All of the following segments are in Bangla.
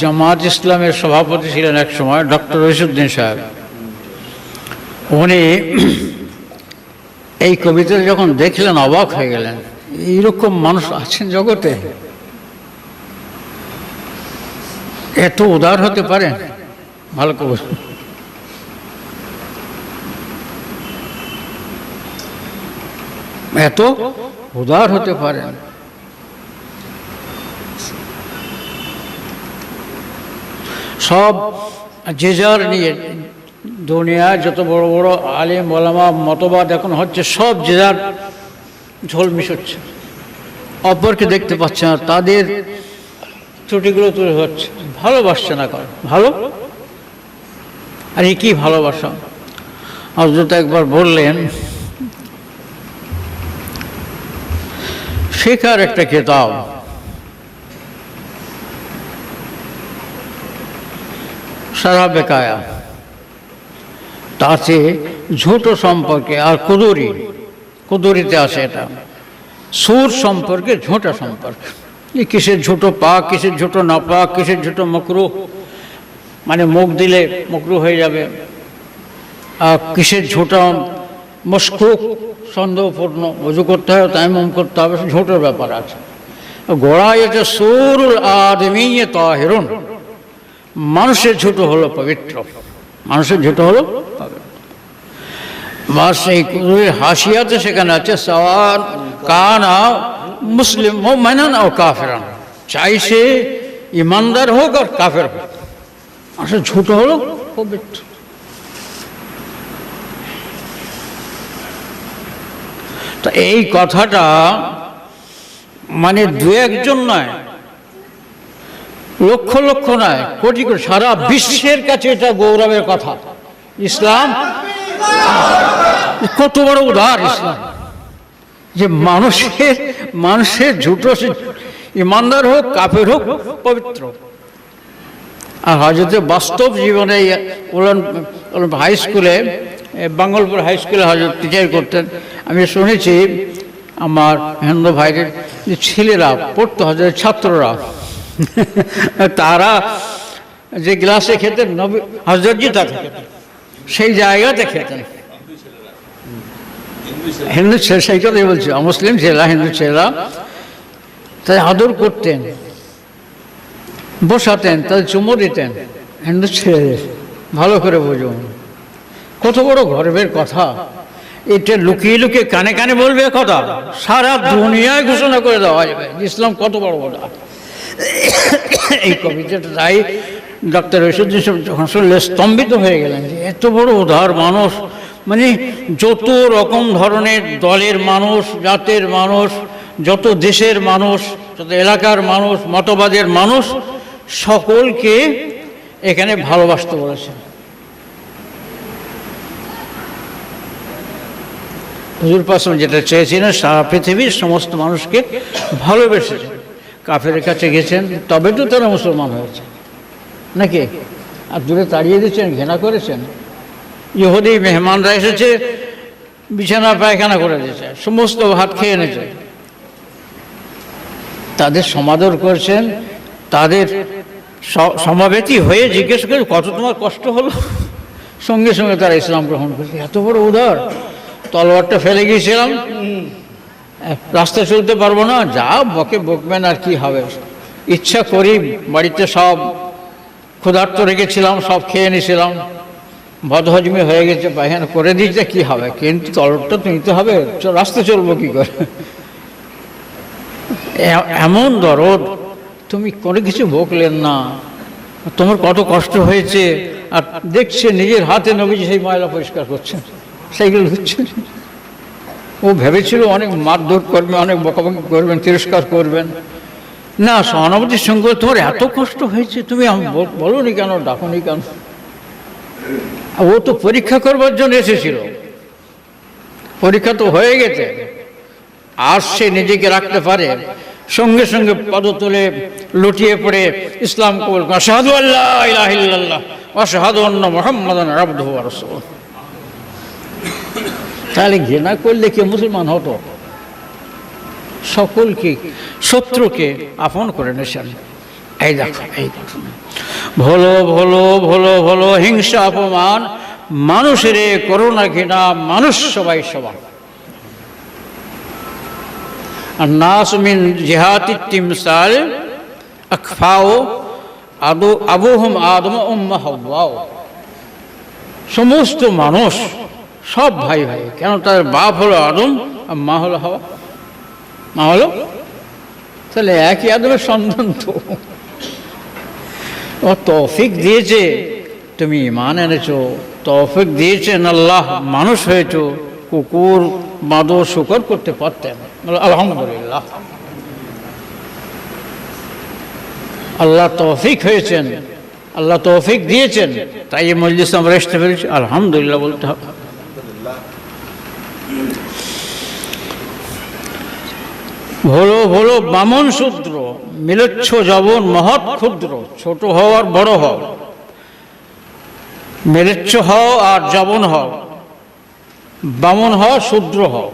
জামাত ইসলামের সভাপতি ছিলেন এক সময় ডক্টর রইসুদ্দিন সাহেব। উনি এই কবিতা যখন দেখলেন অবাক হয়ে গেলেন, এইরকম মানুষ আছেন জগতে। এত উদার হতে পারেন ভালো কবি এত উদার হতে পারেন? সব যে যার নিয়ে দুনিয়ায় যত বড় বড় আলিম, ওলামা, মতবাদ এখন হচ্ছে সব যে যার ঝোল মিশচ্ছে। অপরকে দেখতে পাচ্ছে না, তাদের ত্রুটিগুলো তুলে হচ্ছে। ভালোবাসছে না কারণ ভালো? আর এ কি ভালোবাসা? হজরত একবার বললেন শেখার একটা কেতাব। সারা বেকায়া। তাতে ঝুটো সম্পর্কে আর কুদুরি, কুদুরিতে আছে এটা। সুর সম্পর্কে ঝোঁটা সম্পর্কে। কিসের ঝুটো পা, কিসের ঝুটো না পা, কিসের ঝুটো মকরু? মানে মুখ দিলে মকরু হয়ে যাবে। আর কিসের ঝোঁটা মস্কুক সন্দেহপূর্ণ অজু করতে হবে তাইমম করতে হবে, ঝোঁটোর ব্যাপার আছে। গোড়ায় এটা সুরুল আদমিয়ে তাহেরুন। মানুষের ঝুটো হলো পবিত্র। মানুষের ঝুটো হলো মাস এই হাসিয়াতে সেখানে আছে, সওয়ান, কানা, মুসলিম ও মেনান ও কাফেরান। চাই সে ইমানদার হোক আর কাফের হোক। মানুষের ঝুটো হলো পবিত্র। তো এই কথাটা মানে দু একজন নয় লক্ষ লক্ষ নয়, কোটি কোটি, সারা বিশ্বের কাছে এটা গৌরবের কথা। ইসলাম, কত বড় উদার ইসলাম। যে মানুষের মানুষের ঝুটো ইমানদার হোক কাপের হোক, পবিত্র। আর হজরতে বাস্তব জীবনে হাই স্কুলে বাঙ্গলপুর হাই স্কুলে হজরত টিচার করতেন। আমি শুনেছি আমার হিন্দু ভাইদের যে ছেলেরা, পড়তো হজরত ছাত্ররা তারা যে গ্লাসে খেতেন, নবী হজরতজি সেই জায়গাতে খেতেন। হিন্দু ছেলে, সেই কথাই বলছি মুসলিম ছেলেরা, হিন্দু ছেলেরা, তাই আদর করতেন, বসাতেন, তাদের চুমো দিতেন। হিন্দু ছেলেদের, ভালো করে বুঝুন। কত বড় গর্বের কথা। এটা লুকিয়ে লুকিয়ে কানে কানে বলবে কথা। সারা দুনিয়ায় ঘোষণা করে দেওয়া যাবে ইসলাম কত বড় বড়। এই কবিতাটা তাই ডক্টর ঐশ্বর্য যখন শুনলে স্তম্ভিত হয়ে গেলেন যে এত বড় উদার মানুষ। মানে যত রকম ধরনের দলের মানুষ, জাতের মানুষ, যত দেশের মানুষ, যত এলাকার মানুষ, মতবাদের মানুষ, সকলকে এখানে ভালোবাসতে বলেছেন। হুজুর পাসম যেটা চেয়েছিলেন, সারা পৃথিবীর সমস্ত মানুষকে ভালোবেসেছেন কাফের কাছে গেছেন, তবে তো তারা মুসলমান হয়েছে। নাকি? আর দূরে তাড়িয়ে দিচ্ছেন, ঘৃণা করেছেন? ইহুদি মেহমানরা এসেছে, বিছানা, পায়খানা করে দিয়েছে, সমস্ত ভাত খেয়ে এনেছে তাদের সমাদর করছেন, তাদের সমাবেতি হয়ে জিজ্ঞেস করে, কত তোমার কষ্ট হলো? সঙ্গে সঙ্গে তারা ইসলাম গ্রহণ করেছে। এত বড় উদার। তলোয়ারটা ফেলে গিয়েছিলাম। রাস্তা চলতে পারব না, যা বকে বকবেন আর কি হবে। ইচ্ছা করি বাড়িতে সব ক্ষুধার্ত রেখেছিলাম, সব খেয়ে নিয়েছিলাম। বদহজমি হয়ে গেছে, পায়খানা করে দিয়েছে, কি হবে? কিন্তু তলরটা তো নিতে হবে রাস্তা চলবো কি করে? এমন দরদ, তুমি কোনো কিছু বকলেন না। তোমার কত কষ্ট হয়েছে, আর দেখছে নিজের হাতে নবীজি সেই ময়লা পরিষ্কার করছেন, সেইগুলো হচ্ছে। ও ভেবেছিল অনেক মারধর করবেন অনেক বকাবকি করবেন তিরস্কার করবেন। না সহানুভূতির সঙ্গে তোমার এত কষ্ট হয়েছে তুমি বলো নি কেন ডাকনি কেন? ও তো পরীক্ষা করবার জন্য এসেছিল। পরীক্ষা তো হয়ে গেছে। আর সে নিজেকে রাখতে পারে সঙ্গে সঙ্গে পদতলে লুটিয়ে পড়ে ইসলাম কবুল করে, আশহাদু আল্লাহ ইলাহা ইল্লাল্লাহ ওয়া আশহাদু আন্না মুহাম্মাদান আবদুহু ওয়া রাসূলুহু। তাহলে ঘৃণা করলে কে মুসলমান হতো? সকলকে, শত্রুকে আপন করে নেছেন এই দেখো এই দেখো। ভলো ভলো ভলো ভলো, হিংসা, অপমান, মানুষের করোনা ঘৃণা, মানুষ সবাই সমান। আর নাস মিন জেহাতি তিমসাল আখফাও আদু, আবুহম আদম উম্মা হাওয়াও। সমস্ত মানুষ সব ভাই ভাই। কেন তার বাপ হলো আদম আর মা হলো হাওয়া? মা হলো? তাহলে একই আদমের সন্তান তো। ও তৌফিক দিয়েছে, তুমি ইমান এনেছো। তৌফিক দিয়েছেন আল্লাহ, মানুষ হয়েছো। কুকুর, বাঁদর শুকর করতে পারতেন। আলহামদুলিল্লাহ। আল্লাহ তৌফিক হয়েছেন। আল্লাহ তৌফিক দিয়েছেন। তাই মজলিস আমরা আসতে পেরেছি। আলহামদুলিল্লাহ বলতে হবে। ভোলো ভোলো বামন শূদ্র, মিলচ্ছ জবন মহৎ ক্ষুদ্র, ছোট হও আর বড় হও। মেলেচ্ছ হও আর জবন হও, বামন হও, শূদ্র হও।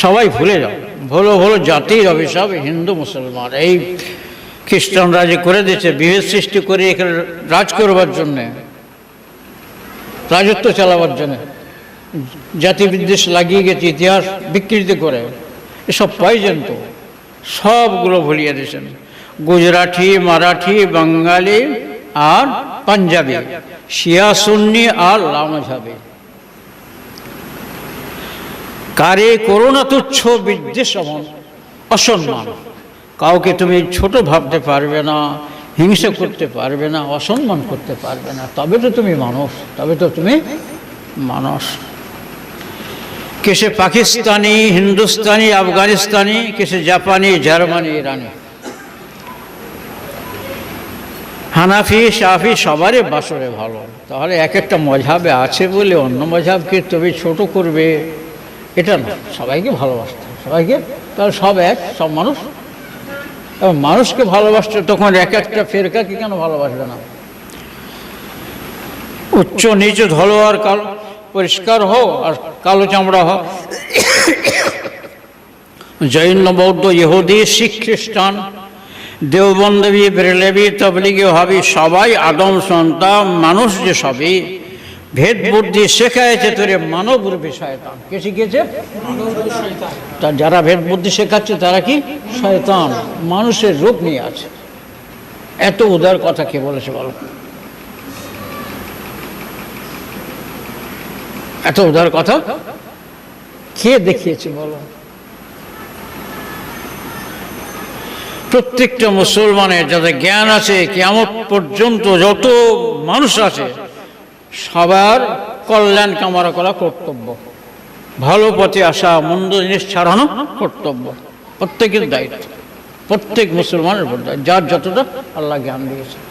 সবাই ভুলে যাও। ভোলো ভোলো জাতির অভিশাপ, হিন্দু, মুসলমান। এই খ্রিস্টানরা যে করে দিয়েছে, বিভেদ সৃষ্টি করে এখানে রাজ করবার জন্যে, রাজত্ব চালাবার জন্যে জাতি বিদ্বেষ লাগিয়ে গেছে, ইতিহাস বিকৃতি করে। এসব পয়জন তো? সবগুলো ভুলিয়ে দিয়েছেন। গুজরাটি, মারাঠি, বাঙালি আর পাঞ্জাবি, শিয়া, সুন্নি আর লামাঝাবি। কারে করোনা তুচ্ছ বিদ্বেষ অসম্মান। কাউকে তুমি ছোট ভাবতে পারবে না, হিংসা করতে পারবে না, অসম্মান করতে পারবে না। তবে তো তুমি মানুষ, তবে তো তুমি মানুষ। কিসে পাকিস্তানি, হিন্দুস্তানি, আফগানিস্তানি, কিসে জাপানি, জার্মানি, ইরানি। হানাফি সাফি সবারই বাসরে ভালো। তাহলে এক একটা মজাবে আছে বলে অন্য মজাবকে তবে ছোট করবে, এটা না। সবাইকে ভালোবাসতে সবাইকে, তাহলে সব এক, সব মানুষ। মানুষকে ভালোবাসতে তখন এক একটা ফেরকাকে কেন ভালোবাসবে না? উচ্চ নিচ ধলো আর কালো পরিষ্কার হও আর কালো চামড়া হও। জৈন, বৌদ্ধ, ইহুদি, শিখ, খ্রিস্টান, দেওবন্দবী, বেরেলেবি, তবলিগি হবি সবাই আদম, সন্তান, মানুষ যে সবই, ভেদ বুদ্ধি শেখাইছে তোরে মানব রূপে শয়তান। কে শিখিয়েছে? তা যারা ভেদ বুদ্ধি শেখাচ্ছে তারা কি? শয়তান। মানুষের রূপ নিয়ে আছে। এত উদার কথা কে বলেছে বলো? এত উদার কথা? কে দেখিয়েছে বলো? প্রত্যেকটা মুসলমানের যাদের জ্ঞান আছে কেমন পর্যন্ত যত মানুষ আছে, সবার কল্যাণ কামনা করা কর্তব্য। ভালো পথে আসা, মন্দ জিনিস ছাড়ানো কর্তব্য। প্রত্যেকের দায়িত্ব। প্রত্যেক মুসলমানের উপর। যার যতটা আল্লাহ জ্ঞান দিয়েছে।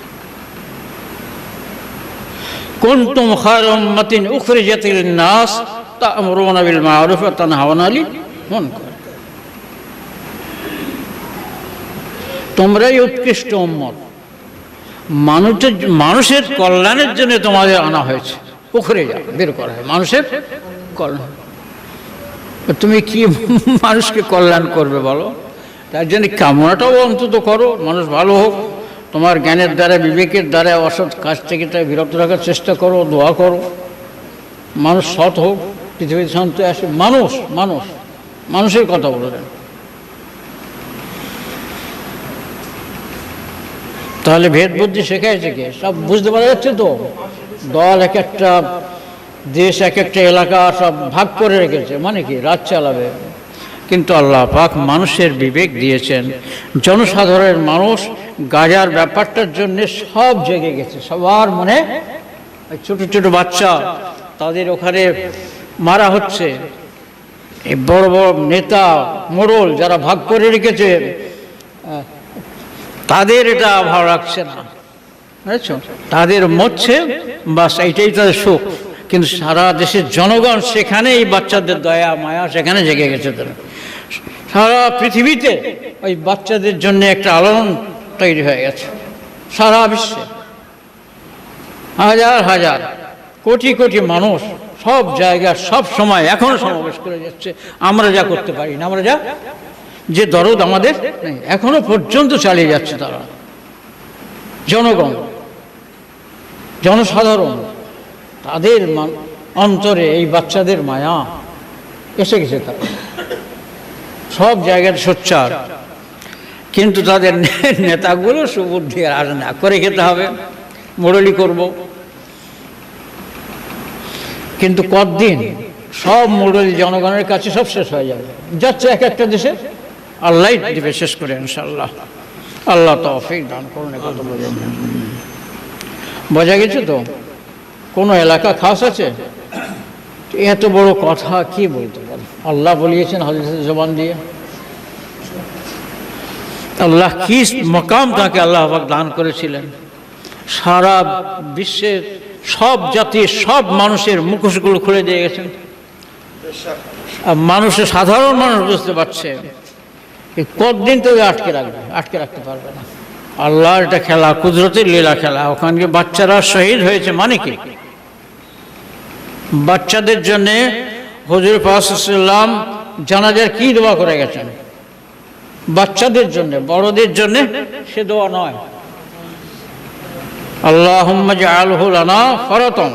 উম্মাতিন উখরিজাত লিন-নাস তা'মুরুনা বিল মা'রুফ ওয়া তানহাউনা আনিল মুনকার তোমরাই উৎকৃষ্ট উম্মত। মানুষের মানুষের কল্যাণের জন্য তোমাদের আনা হয়েছে। পুকুরে যা বের করা হয়। মানুষের কল্যাণ। তুমি কি মানুষকে কল্যাণ করবে বলো? তার জন্য কামনাটাও অন্তত করো। মানুষ ভালো হোক। তোমার জ্ঞানের দ্বারা, বিবেকের দ্বারা, অসৎ কাজ থেকে তাই বিরত রাখার চেষ্টা করো, দোয়া করো। মানুষ সৎ হোক, পৃথিবীতে শান্তি আসে। মানুষ মানুষ, মানুষের কথা বললেন তাহলে ভেদ বুদ্ধি শেখাইছে কে? সব বুঝতে পারা যাচ্ছে তো? দল এক একটা, দেশ এক একটা এলাকা সব ভাগ করে রেখেছে। মানে কি? রাত চালাবে। কিন্তু আল্লাহ পাক মানুষের বিবেক দিয়েছেন। জনসাধারণের মানুষ গাজার ব্যাপারটার জন্য সব জেগে গেছে। সবার মনে ছোট ছোট বাচ্চা, তাদের ওখানে মারা হচ্ছে। এই বড় বড় নেতা, মোড়ল যারা ভাগ করে রেখেছে তাদের এটা ভালো লাগছে না। বুঝেছ? তাদের মরছে, বাস এইটাই তাদের সুখ। কিন্তু সারা দেশের জনগণ সেখানে এই বাচ্চাদের দয়া, মায়া, সেখানে জেগে গেছে তারা। সারা পৃথিবীতে ওই বাচ্চাদের জন্য একটা আলোড়ন তৈরি হয়ে গেছে। সারা বিশ্বে। হাজার হাজার, কোটি কোটি মানুষ সব জায়গায় সব সময় এখনও সমাবেশ করে যাচ্ছে। আমরা যা করতে পারি না, আমরা যা, যে দরদ আমাদের নেই। এখনও পর্যন্ত চালিয়ে যাচ্ছে তারা। জনগণ, জনসাধারণ, তাদের অন্তরে এই বাচ্চাদের মায়া, এসে গেছে তার। সব জায়গায় সোচ্চার। কিন্তু তাদের নেতাগুলো সুবুদ্ধি আর না করে খেতে হবে। মোড়লি করব। কিন্তু কতদিন? সব মোড়লি জনগণের কাছে সব শেষ হয়ে যাবে। যাচ্ছে এক একটা দেশে। আল্লাহ দিবে শেষ করে ইনশাল্লাহ আল্লাহ তৌফিক দান করুন বোঝেন বোঝা গেছে তো? কোনো এলাকা খাস আছে? এত বড় কথা কি বলতে পারে? আল্লাহ বলিয়েছেন হাদিসের জবান দিয়ে। আল্লাহ কি মকাম তাকে আল্লাহ দান করেছিলেন। সারা বিশ্বের সব জাতির সব মানুষের মুখোশগুলো খুলে দিয়ে গেছেন। আর মানুষের সাধারণ মানুষ বুঝতে পারছে কতদিন তো আটকে রাখবে, আটকে রাখতে পারবে না। আল্লাহর এটা খেলা, কুদরতের লীলা খেলা, ওখানে বাচ্চারা শহীদ হয়েছে মানে কি? বাচ্চাদের জন্যে হজুর পাসাল্লাম জানাজার কি দোয়া করে গেছেন? বাচ্চাদের জন্য, বড়দের জন্য সে দোয়া নয়। আল্লাহ আলহুলানা ফরতম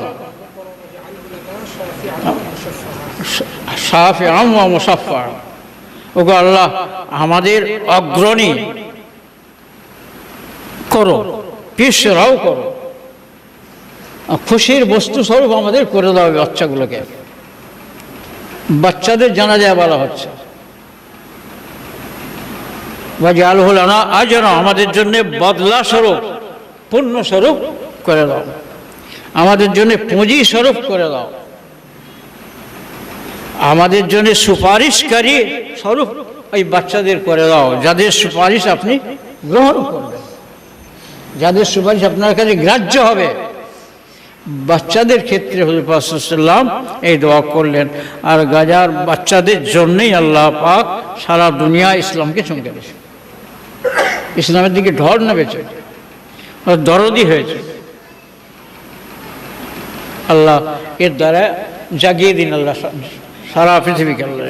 সাফে মুসাফা ওগো আল্লাহ, আমাদের অগ্রণী করো, পিসরাও করো। খুশির বস্তু স্বরূপ আমাদের করে দেওয়া এই বাচ্চাগুলোকে। বাচ্চাদের জানা যায় বলা হচ্ছে। আলহুল আনা আজরা, আমাদের জন্য বদলা স্বরূপ পুণ্য স্বরূপ করে দাও। আমাদের জন্য পুঁজি স্বরূপ করে দাও। আমাদের জন্য সুপারিশকারী স্বরূপ ওই বাচ্চাদের করে দাও, যাদের সুপারিশ আপনি গ্রহণ করবেন। যাদের সুপারিশ আপনার কাছে গ্রাহ্য হবে। বাচ্চাদের ক্ষেত্রে হজরতাম এই দোয়া করলেন, আর গাজার বাচ্চাদের জন্যই আল্লাহ পাক সারা দুনিয়া ইসলামকে চমকে দিয়েছে ইসলামের দিকে ঢর নেমেছে দরদি হয়েছে। আল্লাহ এর দ্বারা জাগিয়ে দিন আল্লাহ, সারা পৃথিবীকে আল্লাহ